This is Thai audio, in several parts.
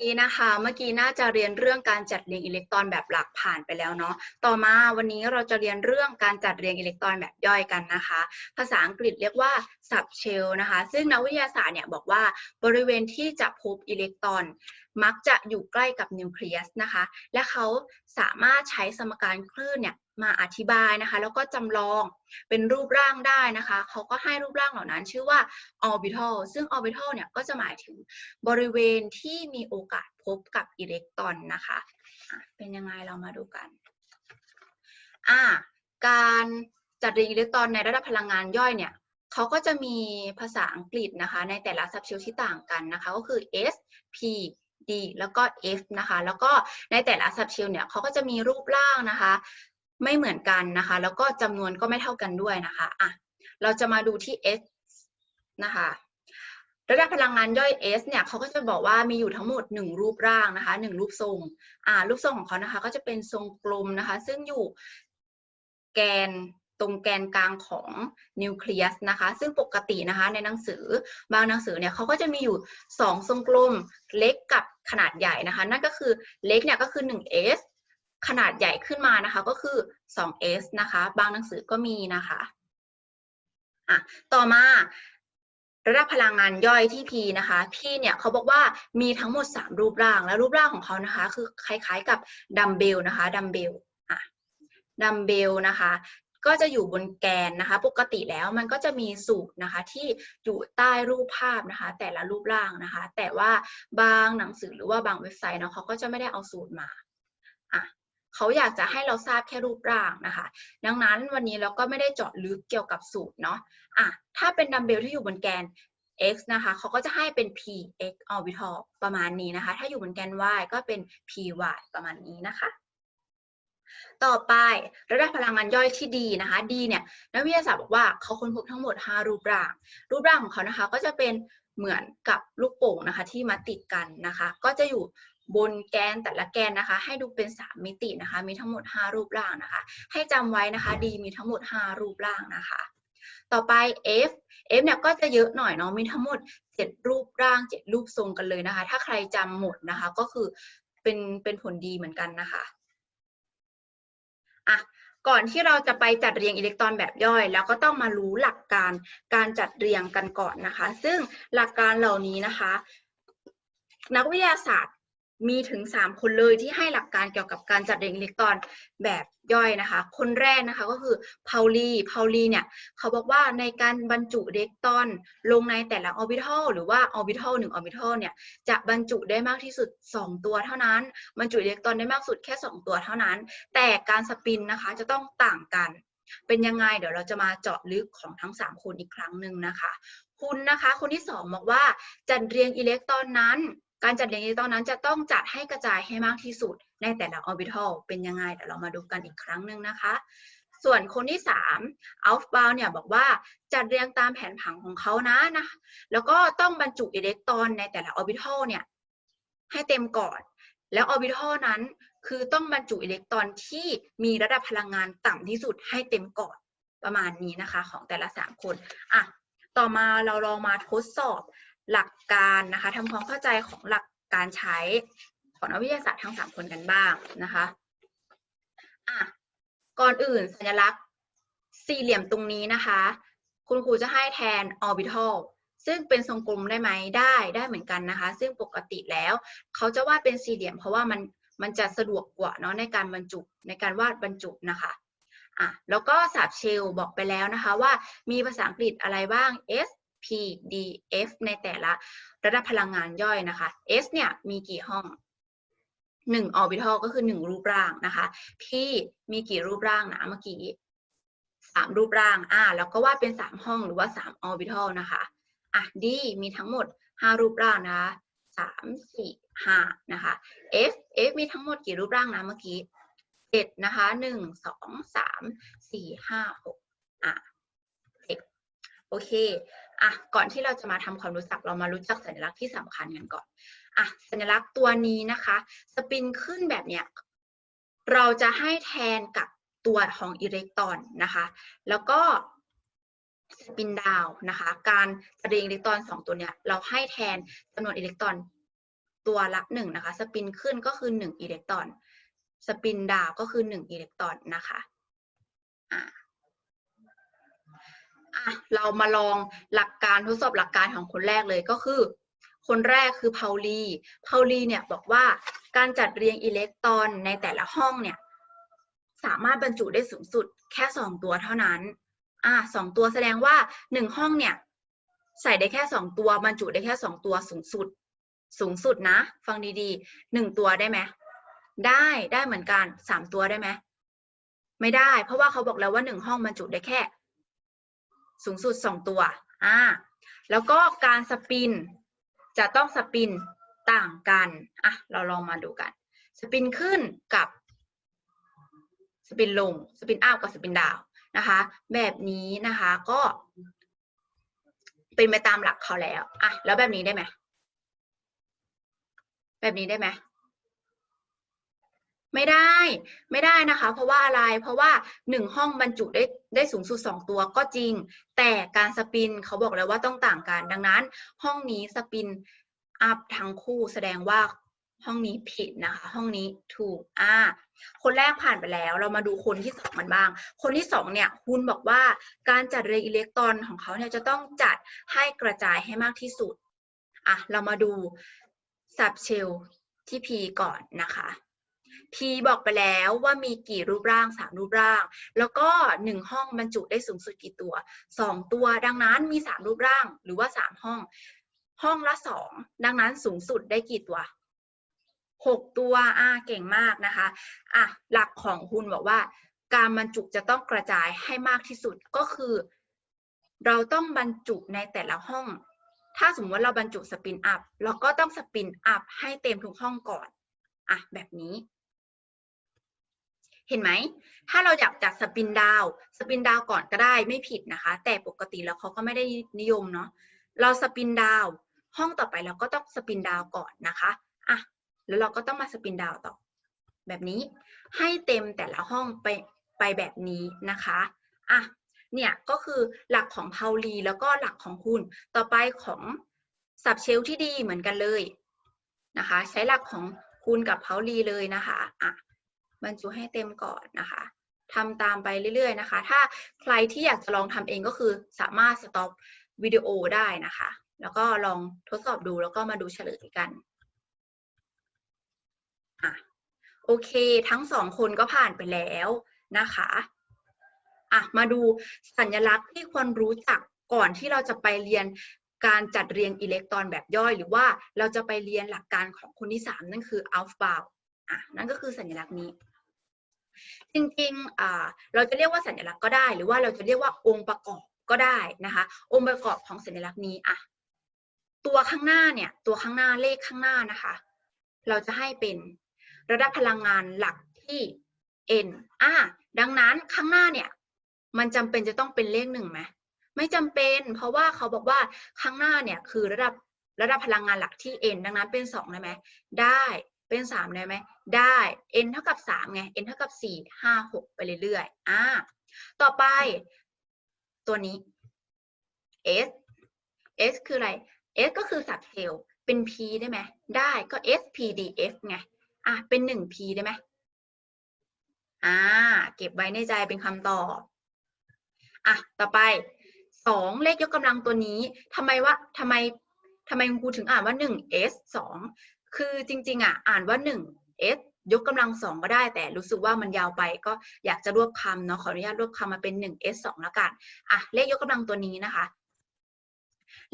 นี้นะคะเมื่อกี้น่าจะเรียนเรื่องการจัดเรียงอิเล็กตรอนแบบหลักผ่านไปแล้วเนาะต่อมาวันนี้เราจะเรียนเรื่องการจัดเรียงอิเล็กตรอนแบบย่อยกันนะคะ ภาษาอังกฤษเรียกว่า sub shell นะคะ ซึ่งนักวิทยาศาสตร์เนี่ยบอกว่าบริเวณที่จะพบอิเล็กตรอน มักจะอยู่ใกล้กับนิวเคลียสนะคะ และเขาสามารถใช้สมการคลื่นเนี่ย มาอธิบายนะคะ แล้วก็จำลองเป็นรูปร่างได้นะคะ เขาก็ให้รูปร่างเหล่านั้นชื่อว่า orbital ซึ่ง orbital เนี่ยก็จะหมายถึงบริเวณที่มีโอกาสพบกับอิเล็กตรอนนะคะะเป็นยังไงเรามาดูกันอ่าการจัดเรียงอิเล็กตรอนในระดับพลังงานย่อยเนี่ยเขาก็จะมีภาษาอังกฤษนะคะ ในแต่ละซับเชลที่ต่างกันนะคะ ก็คือ S P D แล้วก็ F นะคะ แล้วก็ในแต่ละซับเชลเนี่ยเขาก็จะมีรูปร่างนะคะ ไม่เหมือนกันนะคะ แล้วก็จำนวนก็ไม่เท่ากันด้วยนะคะอะเราจะมาดูที่ S นะคะระดับพลังงานย่อย S เนี่ยเขาก็จะบอกว่ามีอยู่ทั้งหมด 1 รูปร่างนะคะ 1 รูปทรงอ่ารูปทรงของเขานะคะ ก็จะเป็นทรงกลมนะคะ ซึ่งอยู่แกนตรงแกนกลางของนิวเคลียสนะคะ ซึ่งปกตินะคะในหนังสือบางหนังสือเนี่ยเขาก็จะมีอยู่ 2 ทรงกลมเล็กกับขนาดใหญ่นะคะ นั่นก็คือเล็กเนี่ยก็คือ 1s ขนาดใหญ่ขึ้นมานะคะก็คือ 2s นะคะ บางหนังสือก็มีนะคะอะต่อมาระดับพลังงานย่อยที่ P นะคะ P เนี่ยเขาบอกว่ามีทั้งหมด 3 รูปร่าง และรูปร่างของเขานะคะ คือคล้ายๆกับดัมเบลนะคะดัมเบลอะดัมเบลนะคะ ก็จะอยู่บนแกนนะคะ ปกติแล้วมันก็จะมีสูตรนะคะที่อยู่ใต้รูปภาพนะคะ แต่ละรูปร่างนะคะ แต่ว่าบางหนังสือหรือว่าบางเว็บไซต์เนาะเขาก็จะไม่ได้เอาสูตรมา เขาอยากจะให้เราทราบแค่รูปร่างนะคะ ดังนั้นวันนี้เราก็ไม่ได้เจาะลึกเกี่ยวกับสูตรเนาะอะถ้าเป็นดัมเบลที่อยู่บนแกน x นะคะเขาก็จะให้เป็น px orbital ประมาณนี้นะคะ ถ้าอยู่บนแกน y ก็เป็น py ประมาณนี้นะคะ ต่อไประดับพลังงานย่อยที่ดีนะคะ ดีเนี่ยนักวิทยาศาสตร์บอกว่าเขาค้นพบทั้งหมด 5 รูปร่าง รูปร่างของเขานะคะ ก็จะเป็นเหมือนกับลูกโป่งนะคะที่มาติดกันนะคะ ก็จะอยู่ บนแกนแต่ละแกนนะคะ ให้ดูเป็น 3 มิตินะคะ มีทั้งหมด 5 รูปร่างนะคะ ให้จำไว้นะคะดีมีทั้งหมด 5 รูปร่างนะคะ ต่อไป F F เนี่ยก็จะเยอะหน่อยเนาะมีทั้งหมด 7 รูปร่าง 7 รูปทรงกันเลยนะคะ ถ้าใครจำหมดนะคะก็คือเป็นเป็นผลดีเหมือนกันนะคะอะก่อนที่เราจะไปจัดเรียงอิเล็กตรอนแบบย่อย แล้วก็ต้องมารู้หลักการการจัดเรียงกันก่อนนะคะ ซึ่งหลักการเหล่านี้นะคะ นักวิทยาศาสตร์ มีถึง 3 คนเลยที่ให้หลักการเกี่ยวกับการจัดเรียงอิเล็กตรอนแบบย่อยนะคะ คนแรกนะคะก็คือพาวลีพาวลีเนี่ยเขาบอกว่าในการบรรจุอิเล็กตรอนลงในแต่ละออร์บิทัลหรือว่าออร์บิทัลหนึ่งออร์บิทัลเนี่ยจะบรรจุได้มากที่สุด 2 ตัวเท่านั้น บรรจุอิเล็กตรอนได้มากสุดแค่ 2 ตัวเท่านั้น แต่การสปินนะคะจะต้องต่างกัน เป็นยังไงเดี๋ยวเราจะมาเจาะลึกของทั้ง 3 คนอีกครั้งหนึ่งนะคะ คุณนะคะ คนที่2บอกว่าจัดเรียงอิเล็กตรอนนั้น การจัดเรียงอิเล็กตรอนนั้นจะต้องจัดให้กระจายให้มากที่สุดในแต่ละออร์บิทัลเป็นยังไงเดี๋ยวเรามาดูกันอีกครั้งหนึ่งนะคะ ส่วนคนที่ 3 outbound เนี่ยบอกว่าจัดเรียงตามแผนผังของเขานะนะแล้วก็ต้องบรรจุอิเล็กตรอนในแต่ละออร์บิทัลเนี่ยให้เต็มก่อน แล้วออร์บิทัลนั้นคือต้องบรรจุอิเล็กตรอนที่มีระดับพลังงานต่ำที่สุดให้เต็มก่อนประมาณนี้นะคะของแต่ละ 3 คนอะต่อมาเราลองมาทดสอบ หลักการนะคะทำความเข้าใจของหลักการใช้ของนักวิทยาศาสตร์ทั้ง 3 คนกันบ้างนะคะอะก่อนอื่นสัญลักษณ์สี่เหลี่ยมตรงนี้นะคะ คุณครูจะให้แทนออร์บิทัลซึ่งเป็นทรงกลมได้ไหมได้ได้เหมือนกันนะคะ ซึ่งปกติแล้ว เขาจะวาดเป็นสี่เหลี่ยม เพราะว่ามันมันจะสะดวกกว่าเนาะในการบรรจุในการวาดบรรจุนะคะอะแล้วก็สาบเชลบอกไปแล้วนะคะว่ามีภาษาอังกฤษอะไรบ้าง S P D F ในแต่ละระดับพลังงานย่อยนะคะ S เนี่ยมีกี่ห้องหนึ่งออร์บิทัลก็คือหนึ่งรูปร่างนะคะ P มีกี่รูปร่างนะเมื่อกี้สามรูปร่างอ่าแล้วก็วาดเป็นสามห้องหรือว่าสามออร์บิทัลนะคะอะ D มีทั้งหมดห้ารูปร่างนะคะสามสี่ห้านะคะ F F มีทั้งหมดกี่รูปร่างนะเมื่อกี้เจ็ดนะคะหนึ่งสองสามสี่ห้าหกอะเจ็ดโอเค อะก่อนที่เราจะมาทำความรู้จักเรามารู้จักสัญลักษณ์ที่สำคัญกันก่อนอะสัญลักษณ์ตัวนี้นะคะ สปินขึ้นแบบเนี้ยเราจะให้แทนกับตัวของอิเล็กตรอนนะคะ แล้วก็สปินดาวนะคะ การแสดงอิเล็กตรอนสองตัวเนี้ยเราให้แทนจำนวนอิเล็กตรอนตัวละหนึ่งนะคะ สปินขึ้นก็คือหนึ่งอิเล็กตรอน สปินดาวก็คือหนึ่งอิเล็กตรอนนะคะอะ อะเรามาลองหลักการทดสอบหลักการของคนแรกเลยก็คือ คนแรกคือเพาลีเพาลีเนี่ยบอกว่าการจัดเรียงอิเล็กตรอนในแต่ละห้องเนี่ยสามารถบรรจุได้สูงสุดแค่สองตัวเท่านั้นอ่าสองตัวแสดงว่าหนึ่งห้องเนี่ยใส่ได้แค่สองตัวบรรจุได้แค่สองตัวสูงสุดสูงสุดนะ ฟังดีๆหนึ่งตัวได้ไหมได้ได้เหมือนกันสามตัวได้ไหมไม่ได้ เพราะว่าเขาบอกแล้วว่าหนึ่งห้องบรรจุได้แค่ สูงสุดสองตัว อ่า แล้วก็การสปิน จะต้องสปินต่างกัน อะ เราลองมาดูกัน สปินขึ้นกับ สปินลง สปินอัพกับสปินดาวนะคะ แบบนี้นะคะก็เป็นไปตามหลักเขาแล้ว อะ แล้วแบบนี้ได้ไหม แบบนี้ได้ไหม ไม่ได้ ไม่ได้นะคะ เพราะว่าอะไร เพราะว่าหนึ่งห้องบรรจุได้ได้สูงสุดสองตัวก็จริง แต่การสปินเขาบอกแล้วว่าต้องต่างกัน ดังนั้น ห้องนี้สปินอัพทั้งคู่แสดงว่าห้องนี้ผิดนะคะ ห้องนี้ถูกอ่าคนแรกผ่านไปแล้ว เรามาดูคนที่สองมันบ้าง คนที่สองเนี่ยคุณบอกว่าการจัดเรียงอิเล็กตรอนของเขาเนี่ยจะต้องจัดให้กระจายให้มากที่สุดอะเรามาดูสับเชลที่ P ก่อนนะคะ P บอกไปแล้วว่ามีกี่รูปร่างสามรูปร่าง แล้วก็หนึ่งห้องบรรจุได้สูงสุดกี่ตัวสองตัว ดังนั้นมีสามรูปร่างหรือว่าสามห้อง ห้องละสองดังนั้นสูงสุดได้กี่ตัวหกตัว อ่า เก่งมากนะคะ อะ หลักของคุณบอกว่า การบรรจุจะต้องกระจายให้มากที่สุด ก็คือ เราต้องบรรจุในแต่ละห้อง ถ้าสมมติว่าเราบรรจุสปินอัพ เราก็ต้องสปินอัพให้เต็มทุกห้องก่อน อะ แบบนี้ เห็นไหม ถ้าเราอยากจัดสปินดาว สปินดาวก่อนก็ได้ไม่ผิดนะคะ แต่ปกติแล้วเขาก็ไม่ได้นิยมเนาะ เราสปินดาว ห้องต่อไปเราก็ต้องสปินดาวก่อนนะคะอะแล้วเราก็ต้องมาสปินดาวต่อ แบบนี้ ให้เต็มแต่ละห้องไปไปแบบนี้นะคะอะเนี่ยก็คือหลักของพาวลีแล้วก็หลักของคุณ ต่อไปของสับเชลที่ดีเหมือนกันเลยนะคะ ใช้หลักของคุณกับพาวลีเลยนะคะอะ บรรจุให้เต็มก่อนนะคะทำตามไปเรื่อยๆนะคะ ถ้าใครที่อยากจะลองทำเองก็คือสามารถสต็อปวิดีโอได้นะคะ แล้วก็ลองทดสอบดูแล้วก็มาดูเฉลยกันอะโอเค ทั้งสองคนก็ผ่านไปแล้วนะคะอะมาดูสัญลักษณ์ที่ควรรู้จักก่อนที่เราจะไปเรียนการจัดเรียงอิเล็กตรอนแบบย่อย หรือว่าเราจะไปเรียนหลักการของคนที่สามนั่นคือ outbound อะนั่นก็คือสัญลักษณ์นี้ จริงๆ เราจะเรียกว่าสัญลักษณ์ก็ได้ หรือว่าเราจะเรียกว่าองค์ประกอบก็ได้นะคะ องค์ประกอบของสัญลักษณ์นี้อะตัวข้างหน้าเนี่ย ตัวข้างหน้าเลขข้างหน้านะคะ เราจะให้เป็นระดับพลังงานหลักที่ n อะดังนั้นข้างหน้าเนี่ย มันจำเป็นจะต้องเป็นเลขหนึ่งไหมไม่จำเป็น เพราะว่าเขาบอกว่าข้างหน้าเนี่ยคือระดับระดับพลังงานหลักที่ n ดังนั้นเป็น2ได้ไหมได้ เป็นสามได้ไหมได้ n เท่ากับสามไง n เท่ากับสี่ห้าหกไปเรื่อยๆอ่าต่อไปตัวนี้ s s คืออะไร s ก็คือสับเซลล์เป็น p ได้ไหมได้ก็ s p d f ไงอะเป็นหนึ่ง p ได้ไหมอ่าเก็บไว้ในใจเป็นคำตอบอะต่อไปสองเลขยกกำลังตัวนี้ทำไมว่าทำไมทำไมคุณครูถึงอ่านว่าหนึ่ง s สอง คือจริง ๆ อะ อ่านว่า1 s ยกกำลังสองก็ได้ แต่รู้สึกว่ามันยาวไปก็อยากจะรวบคำเนาะขออนุญาตรวบคำมาเป็น1 s 2แล้วกันอะเลขยกกำลังตัวนี้นะคะ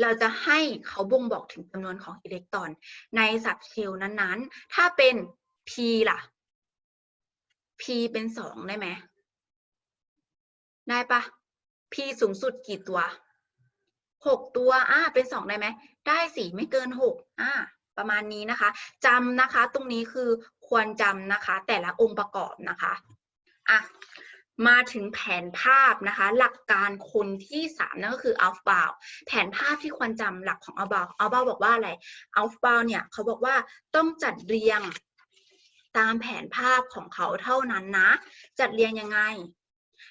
เราจะให้เขาบ่งบอกถึงจำนวนของอิเล็กตรอน ในสับเชลนั้นๆ ถ้าเป็น p ล่ะ p เป็นสองได้ไหมได้ปะ p สูงสุดกี่ตัวหกตัว อ่า เป็นสองได้ไหม ได้สี่ไม่เกินหกอ่า ประมาณนี้นะคะจำนะคะตรงนี้คือควรจำนะคะ แต่ละองค์ประกอบนะคะอะมาถึงแผนภาพนะคะ หลักการคนที่สามนั่นก็คือ outbound แผนภาพที่ควรจำหลักของ outbound outbound บอกว่าอะไร outbound เนี่ยเขาบอกว่าต้องจัดเรียงตามแผนภาพของเขาเท่านั้นนะ จัดเรียงยังไง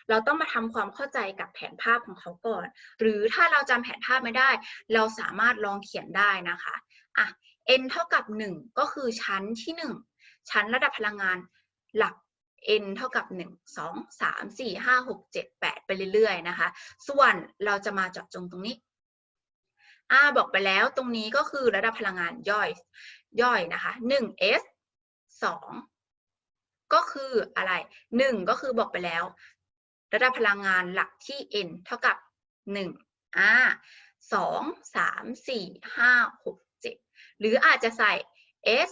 เราต้องมาทำความเข้าใจกับแผนภาพของเขาก่อน หรือถ้าเราจำแผนภาพไม่ได้ เราสามารถลองเขียนได้นะคะอะ n เท่ากับ 1 ก็คือชั้นที่ 1 ชั้นระดับพลังงานหลัก n เท่ากับ 1 2 3 4 5 6 7 8 ไปเรื่อยๆนะคะ ส่วนเราจะมาเจาะจงตรงนี้อ่าบอกไปแล้วตรงนี้ก็คือระดับพลังงานย่อยย่อยนะคะ 1s 2 ก็คืออะไร 1 ก็คือบอกไปแล้ว ระดับพลังงานหลักที่ n เท่ากับ 1อ่า2 3 4 5 6 หรืออาจจะใส่ s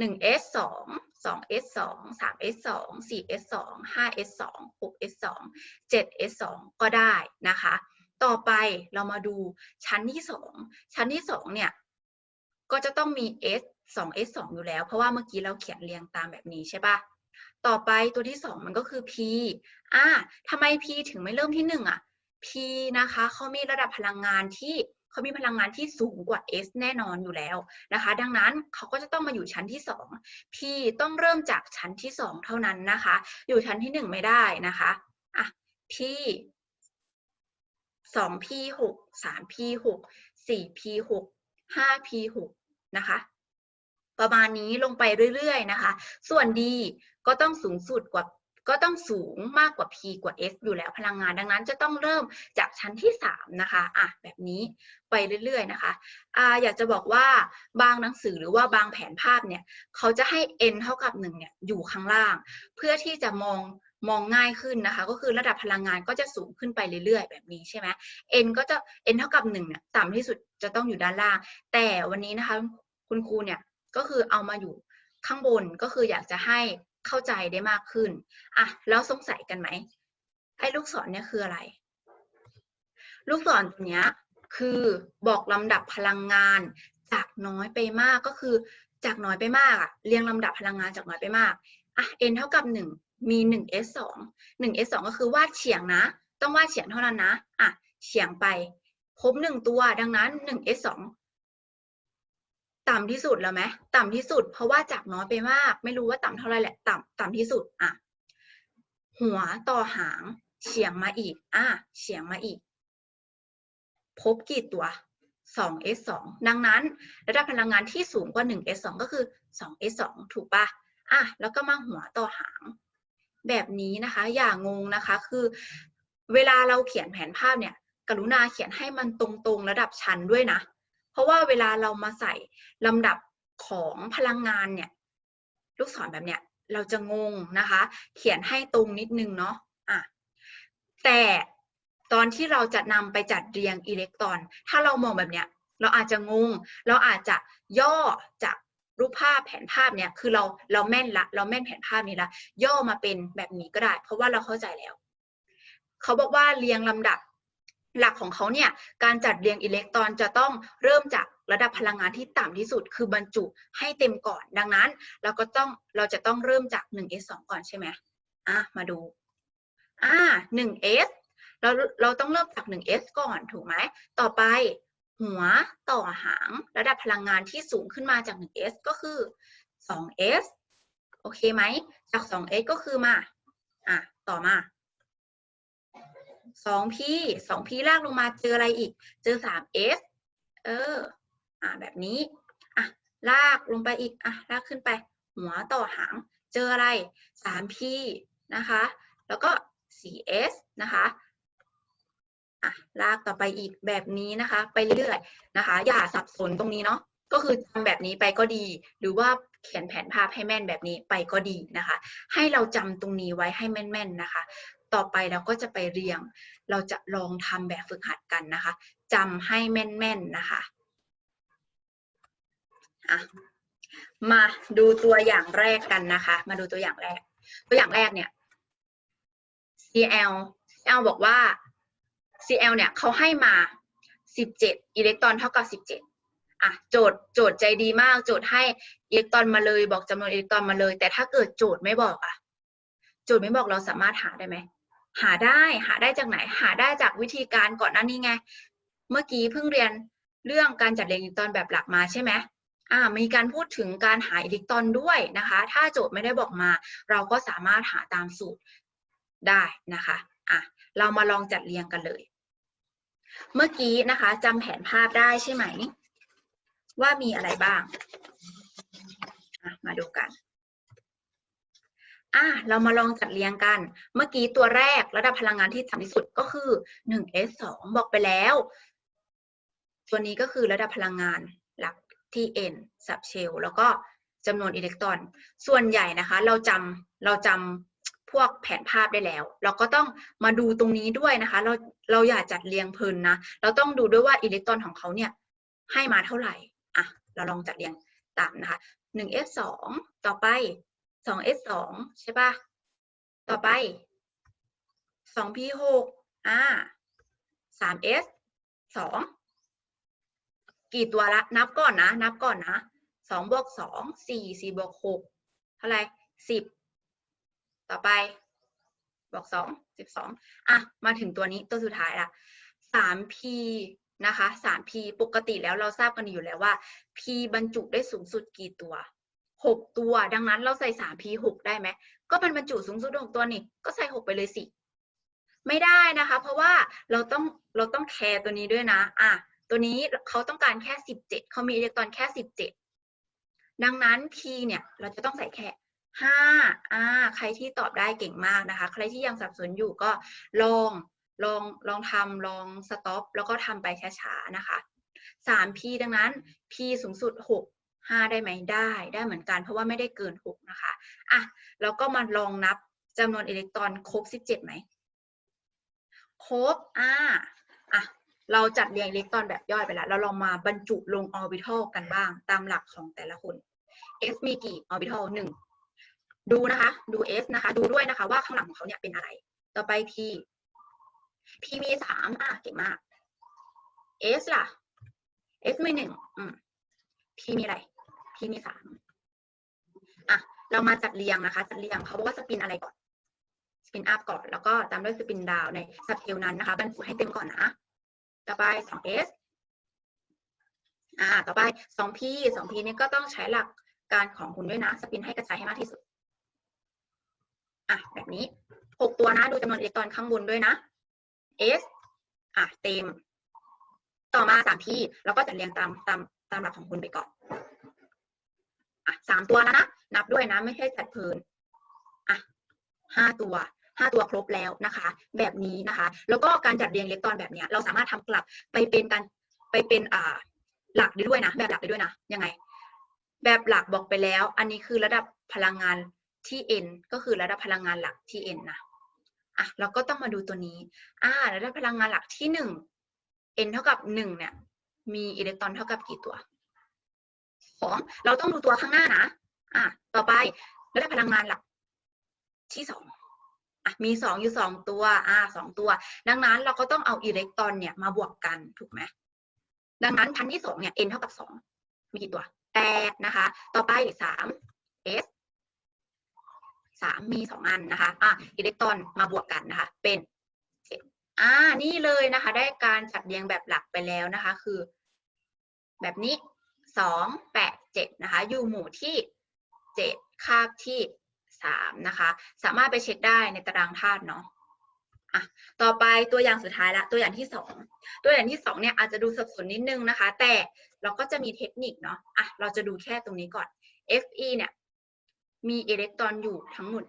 1s 2 2s 2 3s 2 4s 2 5s 2 6s 2 7s 2ก็ได้นะคะ ต่อไปเรามาดูชั้นที่ 2 ชั้นที่ 2 เนี่ย ก็จะต้องมี s 2s 2อยู่แล้ว เพราะว่าเมื่อกี้เราเขียนเรียงตามแบบนี้ใช่ปะต่อไปตัวที่ 2 มันก็คือ p อ่าทำไม p ถึงไม่เริ่มที่ 1 อะ p นะคะเขามีระดับพลังงานที่ เขามีพลังงานที่สูงกว่า s แน่นอนอยู่แล้วนะคะ ดังนั้นเขาก็จะต้องมาอยู่ชั้นที่ 2 p ต้องเริ่มจากชั้นที่ 2 เท่านั้นนะคะ อยู่ชั้นที่ 1 ไม่ได้นะคะอะ p 2 p 6 3 p 6 4 p 6 5 p 6นะคะประมาณนี้ลงไปเรื่อยๆนะคะ ส่วน d ก็ต้องสูงสุดกว่า ก็ต้องสูงมากกว่า p กว่า s อยู่แล้วพลังงานดังนั้นจะต้องเริ่มจากชั้นที่ 3 นะคะอะแบบนี้ไปเรื่อยๆนะคะอ่าอยากจะบอกว่าบางหนังสือหรือว่าบางแผนภาพเนี่ยเขาจะให้ n เท่ากับ1เนี่ยอยู่ข้างล่าง เพื่อที่จะมองมองง่ายขึ้นนะคะ ก็คือระดับพลังงานก็จะสูงขึ้นไปเรื่อยๆ แบบนี้ใช่ไหม n ก็จะ n เท่ากับ1เนี่ยต่ำที่สุดจะต้องอยู่ด้านล่าง แต่วันนี้นะคะคุณครูเนี่ยก็คือเอามาอยู่ข้างบนก็คืออยากจะให้ เข้าใจได้มากขึ้นอะแล้วสงสัยกันไหมไอ้ลูกศรเนี่ยคืออะไร ลูกศรตัวเนี้ยคือบอกลำดับพลังงาน จากน้อยไปมากก็คือ จากน้อยไปมากอะเรียงลำดับพลังงานจากน้อยไปมากอะ n เท่ากับ 1 มี 1s 2 1s 2ก็คือวาดเฉียงนะ ต้องวาดเฉียงเท่านั้นนะอะเฉียงไป ครบหนึ่งตัวดังนั้น 1s 2 ต่ำที่สุดแล้วไหมต่ำที่สุด เพราะว่าจากน้อยไปมาก ไม่รู้ว่าต่ำเท่าไรแหละ ต่ำต่ำที่สุดอะหัวต่อหางเฉียงมาอีกอะเฉียงมาอีก พบกี่ตัว 2s 2 ดังนั้น ระดับพลังงานที่สูงกว่า 1s 2 ก็คือ 2s 2 ถูกปะอะแล้วก็มาหัวต่อหาง แบบนี้นะคะ อย่างงนะคะคือ เวลาเราเขียนแผนภาพเนี่ย กรุณาเขียนให้มันตรงๆ ระดับชั้นด้วยนะ เพราะว่าเวลาเรามาใส่ลำดับของพลังงานเนี่ย ลูกศรแบบเนี้ยเราจะงงนะคะ เขียนให้ตรงนิดนึงเนาะอะแต่ตอนที่เราจะนำไปจัดเรียงอิเล็กตรอน ถ้าเรามองแบบเนี้ย เราอาจจะงง เราอาจจะย่อจากรูปภาพแผนภาพเนี่ย คือเราเราแม่นละ เราแม่นแผนภาพนี้ละ ย่อมาเป็นแบบนี้ก็ได้ เพราะว่าเราเข้าใจแล้ว เขาบอกว่าเรียงลำดับ หลักของเขาเนี่ยการจัดเรียงอิเล็กตรอนจะต้องเริ่มจากระดับพลังงานที่ต่ำที่สุด คือบรรจุให้เต็มก่อน ดังนั้น เราก็ต้องเราจะต้องเริ่มจาก 1s 2 ก่อนใช่ไหมอะมาดูอ่า 1s เราเราต้องเริ่มจาก 1s ก่อนถูกไหมต่อไปหัวต่อหางระดับพลังงานที่สูงขึ้นมาจาก 1s ก็คือ 2s โอเคไหมจาก 2s ก็คือมาอะต่อมา 2p 2p ลากลงมาเจออะไรอีก เจอ 3s เออ อะแบบนี้ อะ ลากลงไปอีก อะ ลากขึ้นไป หัวต่อหาง เจออะไร 3p นะคะ แล้วก็ 4s นะคะอะลากต่อไปอีกแบบนี้นะคะ ไปเรื่อยๆนะคะ อย่าสับสนตรงนี้เนาะก็คือจำแบบนี้ไปก็ดี หรือว่าเขียนแผนภาพให้แม่นแบบนี้ไปก็ดีนะคะ ให้เราจำตรงนี้ไว้ให้แม่นๆนะคะ ต่อไปเราก็จะไปเรียง เราจะลองทำแบบฝึกหัดกันนะคะจำให้แม่นๆนะคะอะมาดูตัวอย่างแรกกันนะคะ มาดูตัวอย่างแรก ตัวอย่างแรกเนี่ย CL CL บอกว่า CL เนี่ยเขาให้มา 17 อิเล็กตรอนเท่ากับ 17อะโจทย์โจทย์ใจดีมาก โจทย์ให้อิเล็กตรอนมาเลย บอกจำนวนอิเล็กตรอนมาเลย แต่ถ้าเกิดโจทย์ไม่บอกอะโจทย์ไม่บอกเราสามารถหาได้ไหม หาได้หาได้จากไหน หาได้จากวิธีการก่อนหน้านี้ไง เมื่อกี้เพิ่งเรียนเรื่องการจัดเรียงอิเล็กตรอนแบบหลักมาใช่ไหมอ่ามีการพูดถึงการหาอิเล็กตรอนด้วยนะคะ ถ้าโจทย์ไม่ได้บอกมา เราก็สามารถหาตามสูตรได้นะคะอะเรามาลองจัดเรียงกันเลย เมื่อกี้นะคะจำแผนภาพได้ใช่ไหม ว่ามีอะไรบ้าง มาดูกัน อะเรามาลองจัดเรียงกัน เมื่อกี้ตัวแรกระดับพลังงานที่ต่ำที่สุดก็คือ 1s 2 บอกไปแล้ว ตัวนี้ก็คือระดับพลังงานหลักที่ n สับเชลแล้วก็จำนวนอิเล็กตรอน ส่วนใหญ่นะคะ เราจำเราจำพวกแผนภาพได้แล้ว เราก็ต้องมาดูตรงนี้ด้วยนะคะ เราเราอย่าจัดเรียงเพลินนะ เราต้องดูด้วยว่าอิเล็กตรอนของเขาเนี่ยให้มาเท่าไหร่ อะ เราลองจัดเรียงตามนะคะ 1s 2 ต่อไป 2s 2ใช่ปะต่อไป 2p 6อ่า 3s 2กี่ตัวละ นับก่อนนะ นับก่อนนะ2บวก2 4 4บวก6เท่าไหร่10 ต่อไปบวก2 12 อะ มาถึงตัวนี้ตัวสุดท้ายละ 3p นะคะ 3p ปกติแล้วเราทราบกันอยู่แล้วว่า p บรรจุได้สูงสุดกี่ตัว 6ตัว ดังนั้นเราใส่ 3p 6ได้ไหม ก็มันบรรจุสูงสุด6ตัวนี่ ก็ใส่6ไปเลยสิ ไม่ได้นะคะ เพราะว่าเราต้องเราต้องแคร์ตัวนี้ด้วยนะ อะ ตัวนี้เขาต้องการแค่17เจ็ดเขามีอิเล็กตรอนแค่17ดังนั้น p เนี่ย เราจะต้องใส่แค่5อ่า ใครที่ตอบได้เก่งมากนะคะ ใครที่ยังสับสนอยู่ก็ลองลองลองทำลองสต็อปแล้วก็ทำไปช้าๆนะคะ 3p ดังนั้น p สูงสุด 6 5 ได้ไหมได้ได้เหมือนกัน เพราะว่าไม่ได้เกิน 6 นะคะอะแล้วก็มาลองนับจำนวนอิเล็กตรอนครบ 17ไหมครบอ่าอะเราจัดเรียงอิเล็กตรอนแบบย่อยไปแล้ว เราลองมาบรรจุลงออร์บิทัลกันบ้างตามหลักของแต่ละคน s มีกี่ออร์บิทัลหนึ่งดูนะคะ ดู s นะคะ ดูด้วยนะคะว่าข้างหลังของเขาเนี่ยเป็นอะไร ต่อไป p p มีสามอะเก่งมาก s ล่ะ s มีหนึ่งอืม p มีอะไร p มีสามอะเรามาจัดเรียงนะคะ จัดเรียงเขาบอกว่าสปินอะไรก่อนสปินอัพก่อน แล้วก็ตามด้วยสปินดาวในสับเทลนั้นนะคะบรรจุให้เต็มก่อนนะต่อไป 2s อ่า ต่อไป 2p 2p นี่ก็ต้องใช้หลักการของคุณด้วยนะ สปินให้กระจายให้มากที่สุด อะ แบบนี้ 6 ตัวนะ ดูจำนวนอิเล็กตรอนข้างบนด้วยนะ s อะ เต็ม ต่อมา 3p แล้วก็จัดเรียงตามตามตามหลักของคุณไปก่อน อะสามตัวแล้วนะนับด้วยนะ ไม่ใช่จัดเพลินอะห้าตัวห้าตัวครบแล้วนะคะ แบบนี้นะคะ แล้วก็การจัดเรียงอิเล็กตรอนแบบเนี้ยเราสามารถทำกลับไปเป็นการไปเป็นอ่าหลักได้ด้วยนะ แบบหลักได้ด้วยนะยังไง แบบหลักบอกไปแล้ว อันนี้คือระดับพลังงานที่ n ก็คือระดับพลังงานหลักที่ n นะอะเราก็ต้องมาดูตัวนี้อ่าระดับพลังงานหลักที่หนึ่ง n เท่ากับหนึ่งเนี่ย มีอิเล็กตรอนเท่ากับกี่ตัว องเราต้องดูตัวข้างหน้านะ อะ ต่อไประดับพลังงานหลักที่สองอะมีสองอยู่สองตัว อ่าสองตัว ดังนั้นเราก็ต้องเอาอิเล็กตรอนเนี่ยมาบวกกันถูกไหมดังนั้นชั้นที่สองเนี่ย n เท่ากับสองมีกี่ตัวแปดนะคะ ต่อไปสาม s สามมีสองอันนะคะ อะอิเล็กตรอนมาบวกกันนะคะ เป็นเจ็ดอ่า นี่เลยนะคะ ได้การจัดเรียงแบบหลักไปแล้วนะคะ คือ แบบนี้ สองแปดเจ็ดนะคะ อยู่หมู่ที่เจ็ดคาบที่สามนะคะ สามารถไปเช็คได้ในตารางธาตุเนาะอะต่อไปตัวอย่างสุดท้ายละ ตัวอย่างที่สองตัวอย่างที่สองเนี่ยอาจจะดูสับสนนิดนึงนะคะ แต่เราก็จะมีเทคนิคเนาะอะเราจะดูแค่ตรงนี้ก่อน Fe เนี่ย มีอิเล็กตรอนอยู่ทั้งหมด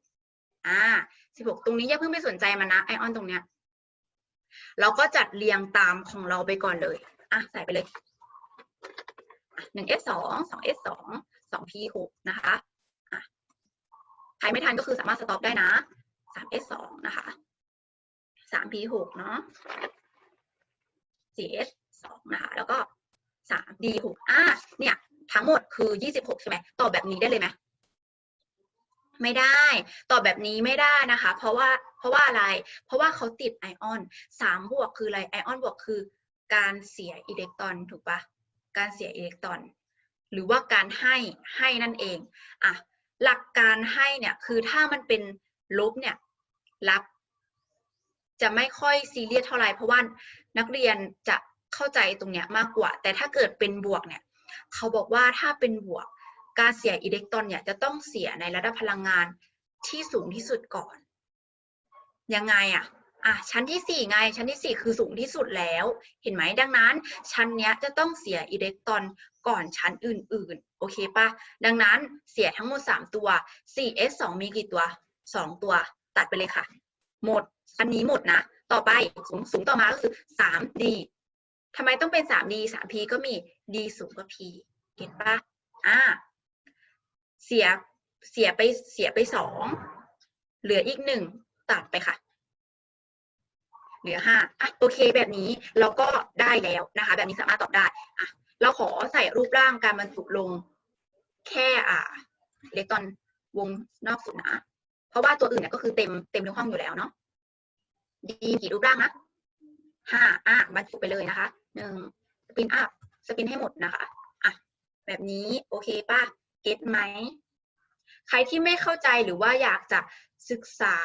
26 อ่า 16 ตรงนี้อย่าเพิ่งไปสนใจมันนะ ไอออนตรงเนี้ย เราก็จัดเรียงตามของเราไปก่อนเลย อะ ใส่ไปเลย หนึ่ง S สองสอง S สองสอง P หกนะคะอะใครไม่ทันก็คือสามารถสต็อปได้นะสาม S สองนะคะสาม P หกเนาะสี่ S สองนะคะ แล้วก็สาม D หกอะเนี่ย ทั้งหมดคือยี่สิบหกใช่ไหมตอบแบบนี้ได้เลยไหมไม่ได้ ตอบแบบนี้ไม่ได้นะคะ เพราะว่าเพราะว่าอะไร เพราะว่าเขาติดไอออนสามบวกคืออะไร ไอออนบวกคือการเสียอิเล็กตรอนถูกปะ การเสียอิเล็กตรอน หรือว่าการให้ให้นั่นเองอะหลักการให้เนี่ยคือถ้ามันเป็นลบเนี่ยรับจะไม่ค่อยซีเรียสเท่าไหร่เพราะว่านักเรียนจะเข้าใจตรงเนี้ยมากกว่า แต่ถ้าเกิดเป็นบวกเนี่ยเขาบอกว่าถ้าเป็นบวก การเสียอิเล็กตรอนเนี่ยจะต้องเสียในระดับพลังงานที่สูงที่สุดก่อน ยังไงอะ อะชั้นที่สี่ไง ชั้นที่สี่คือสูงที่สุดแล้ว เห็นไหมดังนั้น ชั้นเนี้ยจะต้องเสียอิเล็กตรอนก่อนชั้นอื่นๆ โอเคปะดังนั้นเสียทั้งหมด 3 ตัว 4s 2 มีกี่ตัว 2 ตัว ตัดไปเลยค่ะ หมดอันนี้หมดนะ ต่อไปสูงสูงต่อมาก็คือ 3d ทำไมต้องเป็น 3d 3p ก็มี d สูงกว่า p เก็ตปะอ่าเสียเสียไปเสียไปสองเหลืออีกหนึ่งตัดไปค่ะ เหลือห้าอะโอเคแบบนี้เราก็ได้แล้วนะคะ แบบนี้สามารถตอบได้อะเราขอใส่รูปร่างการบรรจุลงแค่อ่าอิเล็กตรอนวงนอกสุดนะเพราะว่าตัวอื่นเนี่ยก็คือเต็มเต็มทั้งห้องอยู่แล้วเนาะดีกี่รูปร่างนะห้าอะบรรจุไปเลยนะคะหนึ่งสปินอัพสปินให้หมดนะคะอะแบบนี้โอเคป่ะเก็ตไหมใครที่ไม่เข้าใจหรือว่าอยากจะศึกษา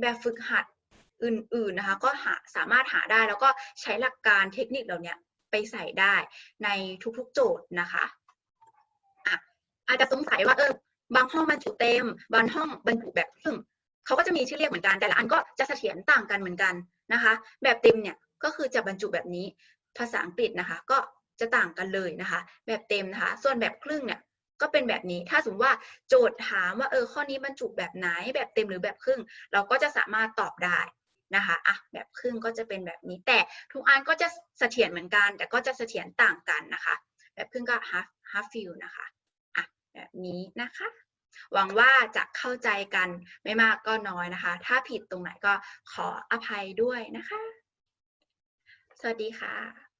แบบฝึกหัด อื่นๆนะคะก็หาสามารถหาได้แล้วก็ใช้หลักการเทคนิคเหล่านี้ไปใส่ได้ในทุกๆโจทย์นะคะอะอาจจะสงสัยว่าเออบางห้องบรรจุเต็ม บางห้องบรรจุแบบครึ่งเขาก็จะมีชื่อเรียกเหมือนกัน แต่ละอันก็จะเสถียรต่างกันเหมือนกันนะคะ แบบเต็มเนี่ยก็คือจะบรรจุแบบนี้ภาษาอังกฤษนะคะ ก็จะต่างกันเลยนะคะ แบบเต็มนะคะ ส่วนแบบครึ่งเนี่ยก็เป็นแบบนี้ ถ้าสมมติว่าโจทย์ถามว่าเออข้อนี้บรรจุแบบไหนแบบเต็มหรือแบบครึ่ง เราก็จะสามารถตอบได้ นะคะอะแบบครึ่งก็จะเป็นแบบนี้ แต่ทุกอันก็จะเสถียรเหมือนกัน แต่ก็จะเสถียรต่างกันนะคะ แบบครึ่งก็ half half fill นะคะอะแบบนี้นะคะ หวังว่าจะเข้าใจกันไม่มากก็น้อยนะคะ ถ้าผิดตรงไหนก็ขออภัยด้วยนะคะ สวัสดีค่ะ